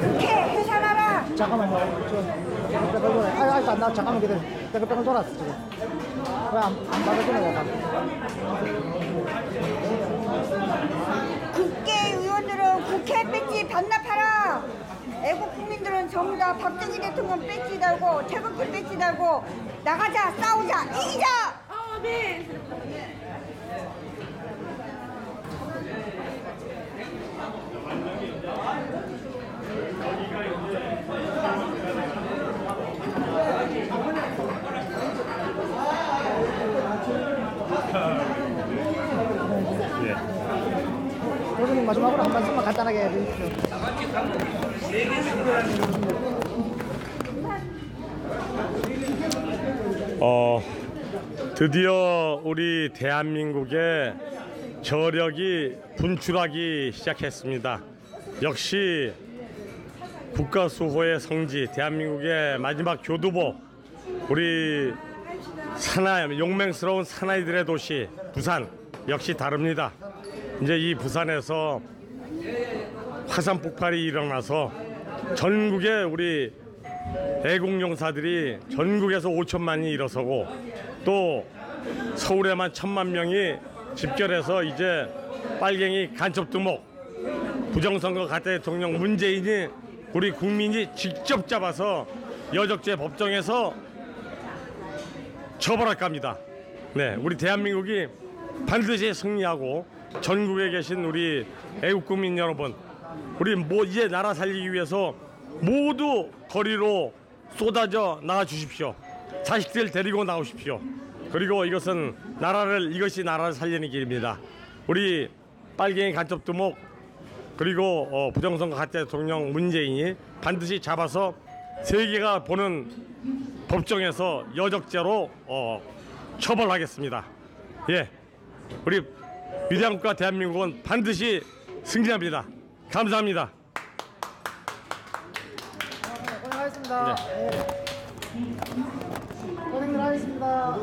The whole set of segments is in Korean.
국회. 잠깐만요. 저. 아, 아, 나 잠깐만 기다려. 댓글 댓글 돌았어, 지금. 왜안 안 받아주는 거야? 국회 의원들은 국회 배지 반납하라. 애국 국민들은 전부 다 박정희 대통령 배지 달고 태극기 배지 달고 나가자 싸우자 이기자. 아, 네. 마지막으로 한 말씀만 간단하게 해주십시오. 어, 드디어 우리 대한민국의 저력이 분출하기 시작했습니다. 역시 국가 수호의 성지, 대한민국의 마지막 교두보, 우리 사나이, 용맹스러운 사나이들의 도시, 부산, 역시 다릅니다. 이제 이 부산에서 화산 폭발이 일어나서 전국의 우리 애국용사들이 전국에서 5천만이 일어서고 또 서울에만 천만 명이 집결해서 이제 빨갱이 간첩 두목 부정선거 가짜 대통령 문재인이 우리 국민이 직접 잡아서 여적죄 법정에서 처벌할 겁니다. 네, 우리 대한민국이 반드시 승리하고 전국에 계신 우리 애국 국민 여러분, 우리 뭐 이제 나라 살리기 위해서 모두 거리로 쏟아져 나와 주십시오. 자식들 데리고 나오십시오. 그리고 이것은 나라를 이것이 나라를 살리는 길입니다. 우리 빨갱이 간첩 두목 그리고 어, 부정선거 가짜 대통령 문재인이 반드시 잡아서 세계가 보는 법정에서 여적죄로 어, 처벌하겠습니다. 예, 우리 위대한 국가 대한민국은 반드시 승리합니다. 감사합니다. 고생하셨습니다. 네. 고생들 하셨습니다.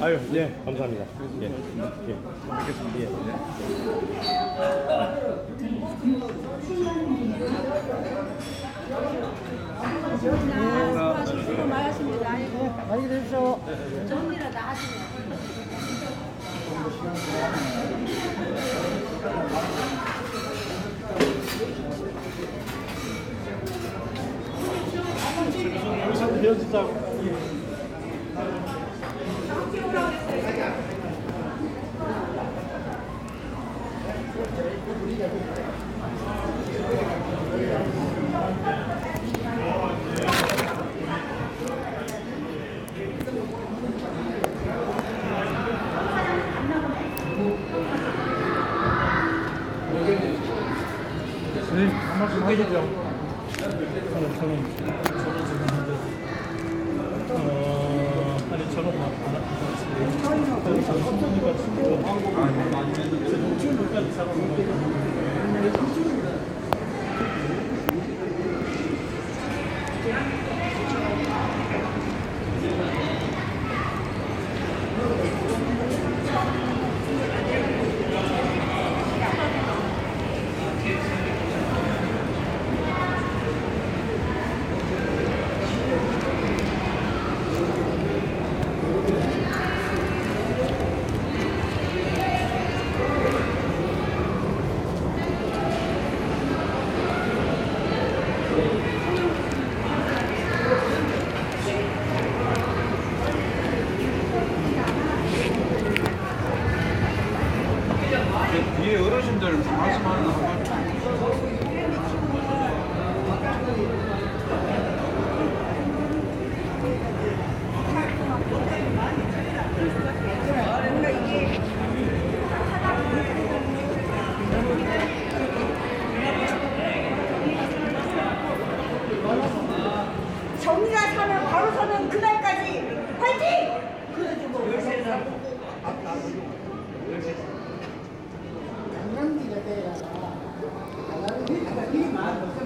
아유, 예, 감사합니다. 예, 예, 뵙겠습니다. 예. 수고 많으십니다. 많이 드십시오. 좋은 일을 다 하시네요. 뒤에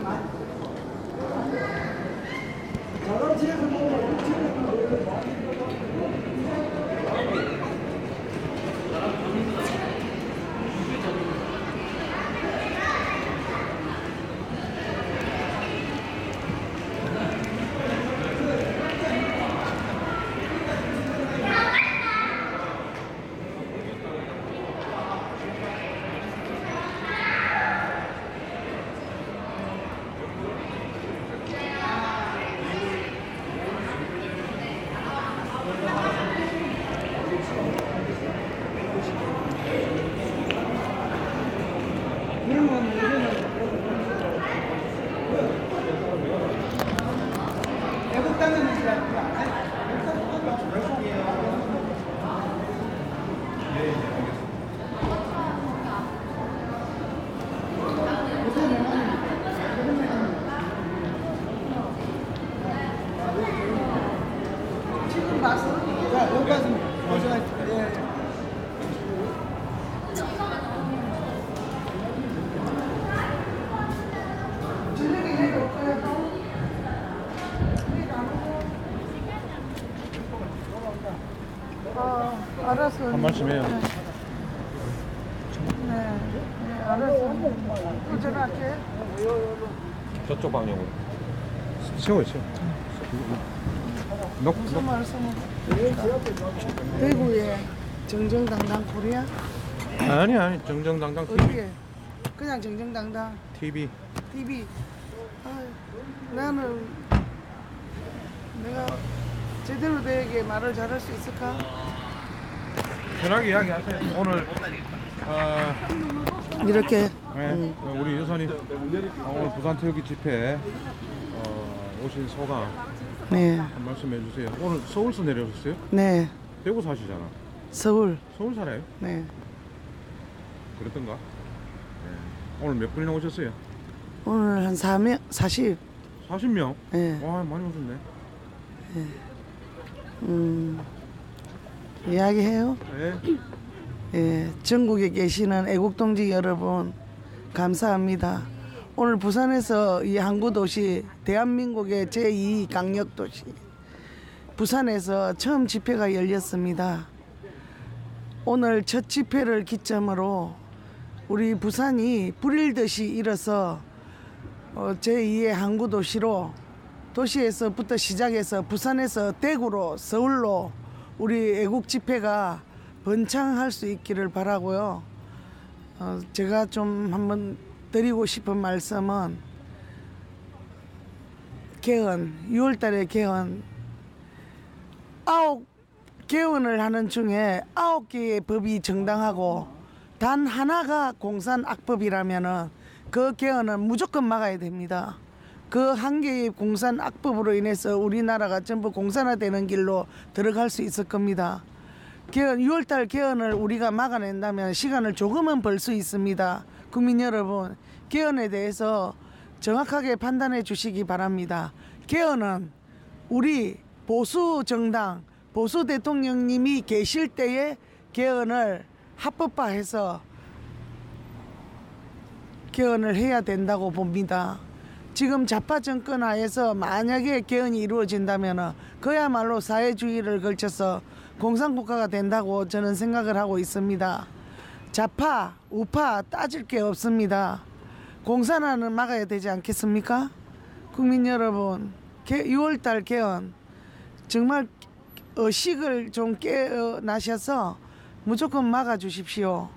来，找到结合部。 일단은이你看，哎안내해드리 면, 한 말씀 해요. 네, 네, 알았어. 또 전화할게. 저쪽 방향으로. 세워 세워. 놓고 무슨 말씀을? 대구에 정정당당 코리아? 아니 아니 정정당당 TV. 어디에? 그냥 정정당당 TV. TV. 아유, 나는 내가 제대로 되게 말을 잘할 수 있을까? 편하게 이야기하세요. 오늘 어, 이렇게 네, 어, 우리 여사님 어, 오늘 부산 태극기 집회 어, 오신 소감 네, 한 말씀 해주세요. 오늘 서울서 내려오셨어요? 네, 대구 사시잖아. 서울, 서울 살아요? 네, 그랬던가? 네. 오늘 몇 분이나 오셨어요? 오늘 한 4명, 40, 40명? 네, 와 많이 오셨네. 음, 이야기해요. 네. 예, 전국에 계시는 애국동지 여러분 감사합니다. 오늘 부산에서 이 항구 도시 대한민국의 제2 강력 도시 부산에서 처음 집회가 열렸습니다. 오늘 첫 집회를 기점으로 우리 부산이 불일듯이 일어서 어, 제2의 항구 도시로 도시에서부터 시작해서 부산에서 대구로 서울로 우리 애국 집회가 번창할 수 있기를 바라고요. 어, 제가 좀 한번 드리고 싶은 말씀은 개헌 6월달에 개헌 아홉 개헌을 하는 중에 아홉 개의 법이 정당하고 단 하나가 공산 악법이라면은 그 개헌은 무조건 막아야 됩니다. 그 한 개의 공산 악법으로 인해서 우리나라가 전부 공산화되는 길로 들어갈 수 있을 겁니다. 개헌 6월달 개헌을 우리가 막아낸다면 시간을 조금은 벌 수 있습니다. 국민 여러분, 개헌에 대해서 정확하게 판단해 주시기 바랍니다. 개헌은 우리 보수 정당, 보수 대통령님이 계실 때에 개헌을 합법화해서 개헌을 해야 된다고 봅니다. 지금 좌파 정권 하에서 만약에 개헌이 이루어진다면 그야말로 사회주의를 걸쳐서 공산국가가 된다고 저는 생각을 하고 있습니다. 좌파, 우파 따질 게 없습니다. 공산화는 막아야 되지 않겠습니까? 국민 여러분, 6월달 개헌 정말 의식을 좀 깨어나셔서 무조건 막아 주십시오.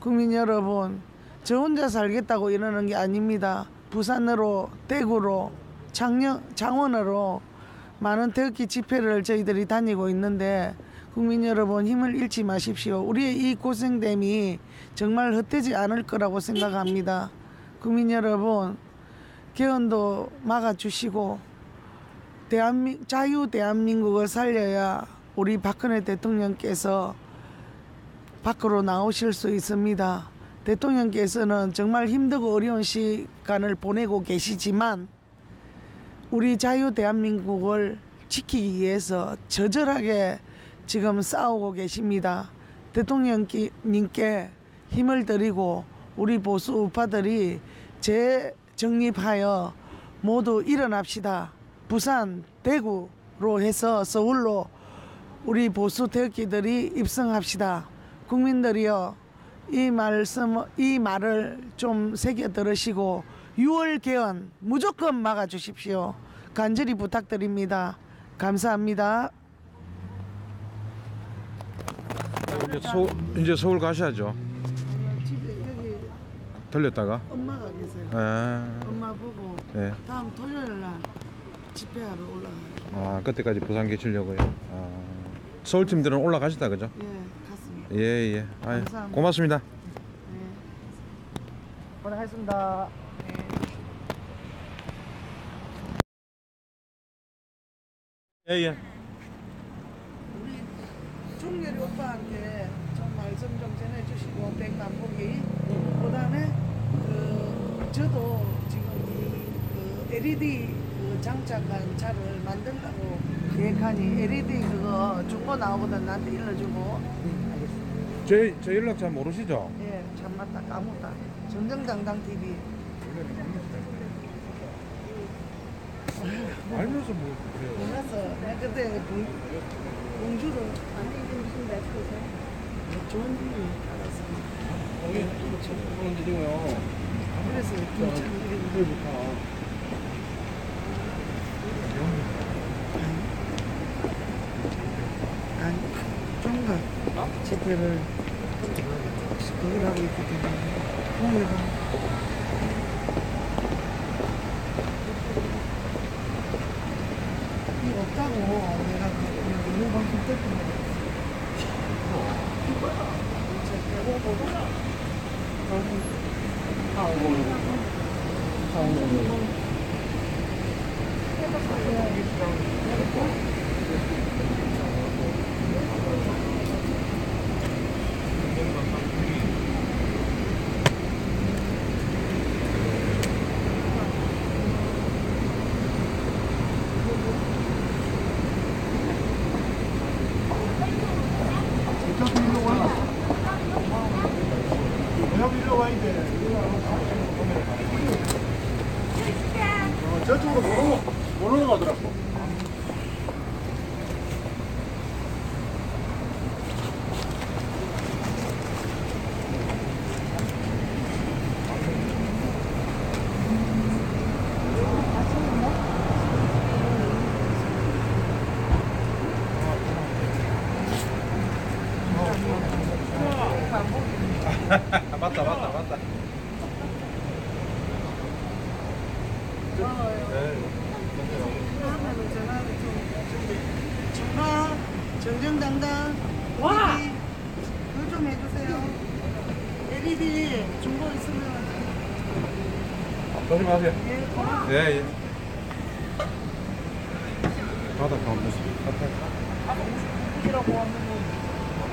국민 여러분, 저 혼자 살겠다고 이러는 게 아닙니다. 부산으로, 대구로, 창녕, 창원으로 많은 태극기 집회를 저희들이 다니고 있는데 국민 여러분 힘을 잃지 마십시오. 우리의 이 고생됨이 정말 헛되지 않을 거라고 생각합니다. 국민 여러분, 개헌도 막아주시고 대한민 자유 대한민국을 살려야 우리 박근혜 대통령께서 밖으로 나오실 수 있습니다. 대통령께서는 정말 힘들고 어려운 시간을 보내고 계시지만 우리 자유 대한민국을 지키기 위해서 저절하게 지금 싸우고 계십니다. 대통령님께 힘을 드리고 우리 보수 우파들이 재정립하여 모두 일어납시다. 부산, 대구로 해서 서울로 우리 보수 태극기들이 입성합시다. 국민들이여 이 말씀 이 말을 좀 새겨 들으시고 6월 개헌 무조건 막아 주십시오. 간절히 부탁드립니다. 감사합니다. 이제 서 이제 서울 가셔야죠. 집에 여기 들렸다가. 엄마가 계세요. 아, 엄마 보고 네. 다음 토요일 날 집회하러 올라가요. 아 그때까지 부산 계시려고요. 아, 서울 팀들은 올라가시다 그죠? 예. 예 예. 아유, 감사합니다. 고맙습니다. 예. 고생하셨습니다. 예 예. 우리 종렬이 오빠한테 좀 말씀 좀 전해주시고 백만복이 그다음에 그 저도 지금 이그 LED 그 장착한 차를 만들려고 계획하니 LED 그거 중고 나오거든 나한테 일러주고 제, 제 연락 잘 모르시죠? 예 참 맞다 까먹다 정정당당 TV 알면서 뭐 그래요? 몰라서 내가 그때 봉, 봉주를 아니 이게 무슨 말씀이세요? 그래서 괜찮아요. 아니, 종각 집회를 거기를 하고 있기 때문에 오늘은 이거 없다고. 내가 그 오늘 방송 때문에 맞다 모르는, 거 모르는 거더라고.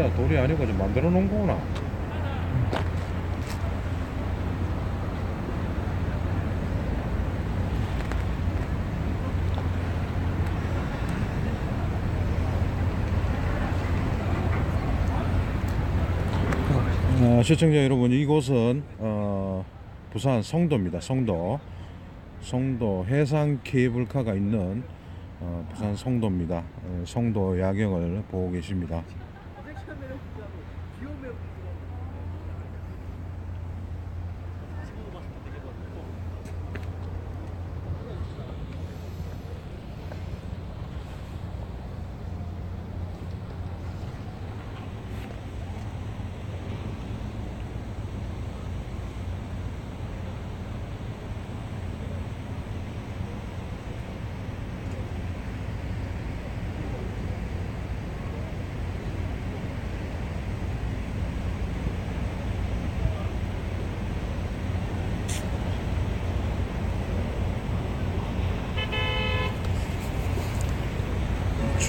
진짜 돌이 아니고 좀 만들어 놓은 거구나. 어, 시청자 여러분 이곳은 어, 부산 성도입니다. 성도 성도 해상 케이블카가 있는 어, 부산 성도입니다. 어, 성도 야경을 보고 계십니다.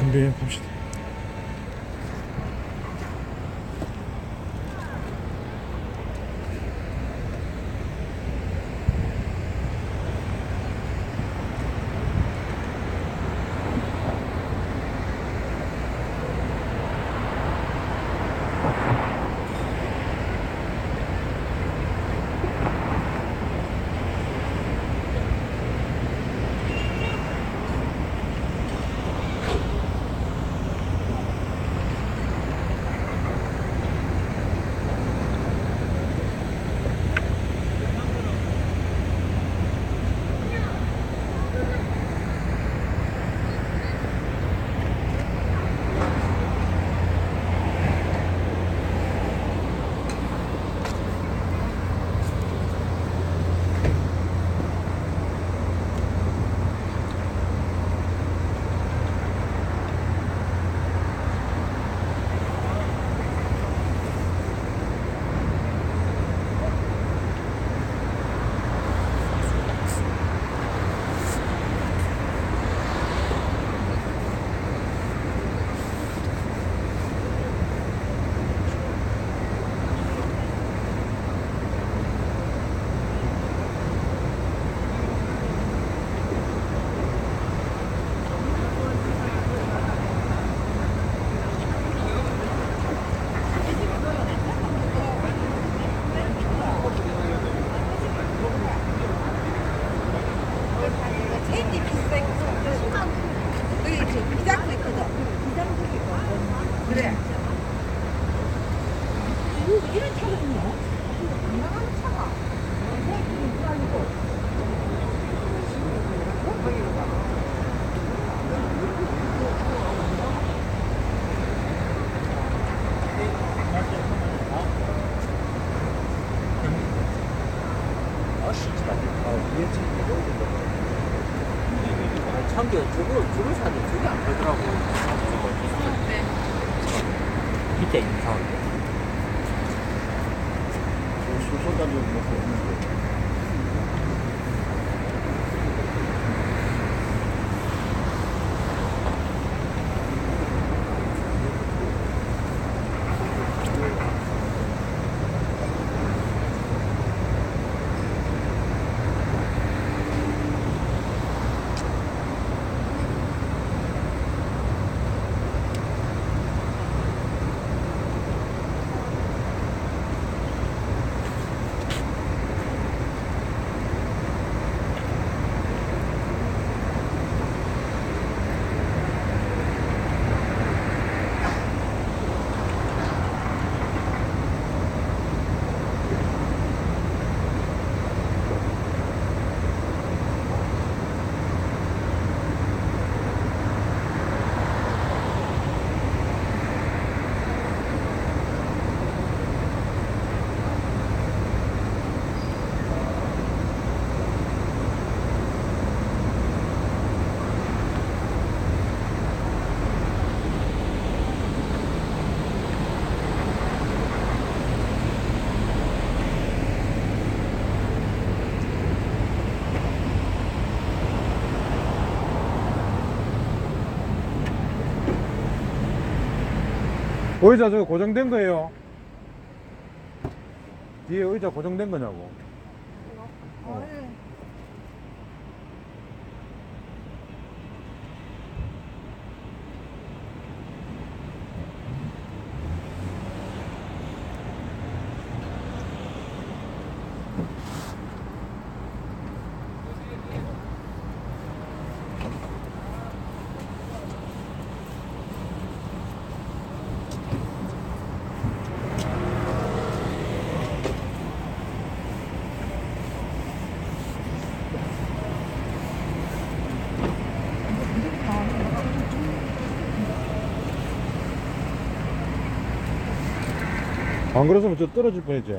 준비해 참게 저거 저걸 사는데 저게 안 되더라고. 밑에 있는 사람. 소소까지 먹고 있는데. 의자 저 고정된 거예요? 뒤에 의자 고정된 거냐고. 어. 안 그랬으면 저 떨어질 뻔했지.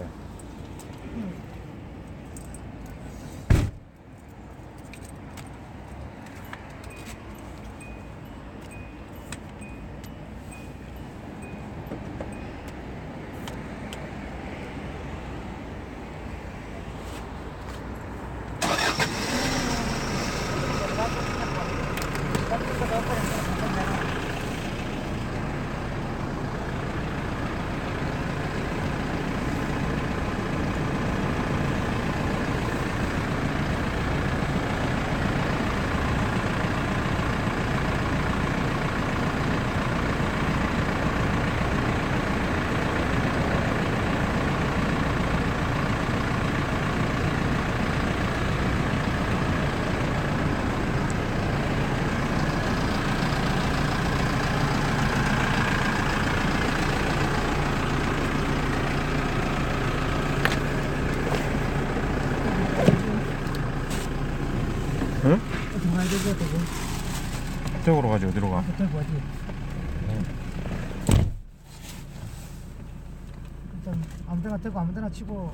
응? 들어가야 되지 어떻게? 저쪽으로 가지 어디로 가? 들고 가지. 일단 아무데나 대고 아무데나 치고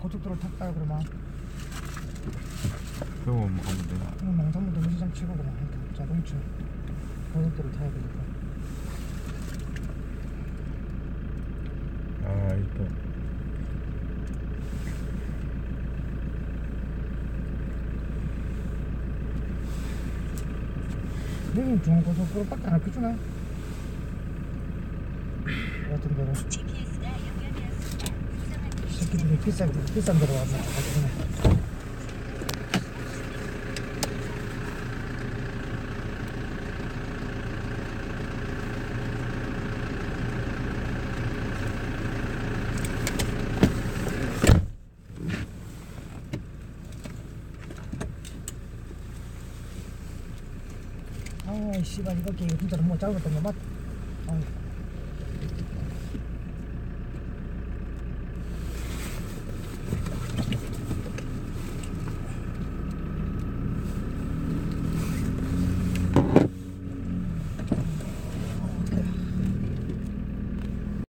고속도로 탔다 그러면 그거 뭐 가면 돼. 그럼 농산물 동시장 치고 그만 할까? 자동차 고속도로 타야 되니까. 아 이뻐. 여기 중앙 고속도로밖에 안 알려주네. 같은 데로. 새끼들이 비싼 비싼 데로 와서 알려주 네. 아, 씨발 이거 게 진짜로 뭐 잘못된 거 맞.